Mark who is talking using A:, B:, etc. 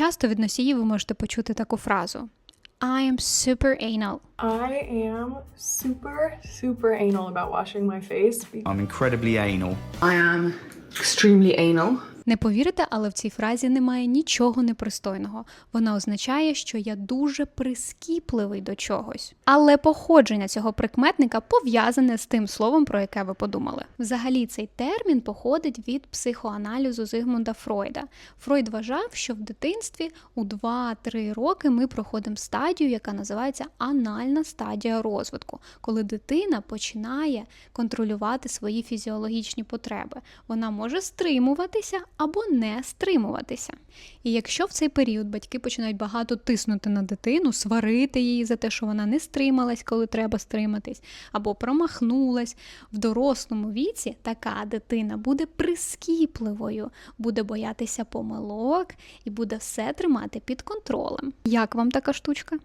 A: Часто від носіїв ви можете почути таку фразу I am super anal.
B: I am super, super anal about washing my face.
C: I'm incredibly anal.
D: I am extremely anal.
A: Не повірите, але в цій фразі немає нічого непристойного. Вона означає, що я дуже прискіпливий до чогось. Але походження цього прикметника пов'язане з тим словом, про яке ви подумали. Взагалі, цей термін походить від психоаналізу Зигмунда Фройда. Фройд вважав, що в дитинстві у 2-3 роки ми проходимо стадію, яка називається анальна стадія розвитку, коли дитина починає контролювати свої фізіологічні потреби. Вона може стримуватися або не стримуватися. І якщо в цей період батьки починають багато тиснути на дитину, сварити її за те, що вона не стрималась, коли треба стриматись, або промахнулась, в дорослому віці така дитина буде прискіпливою, буде боятися помилок і буде все тримати під контролем. Як вам така штучка?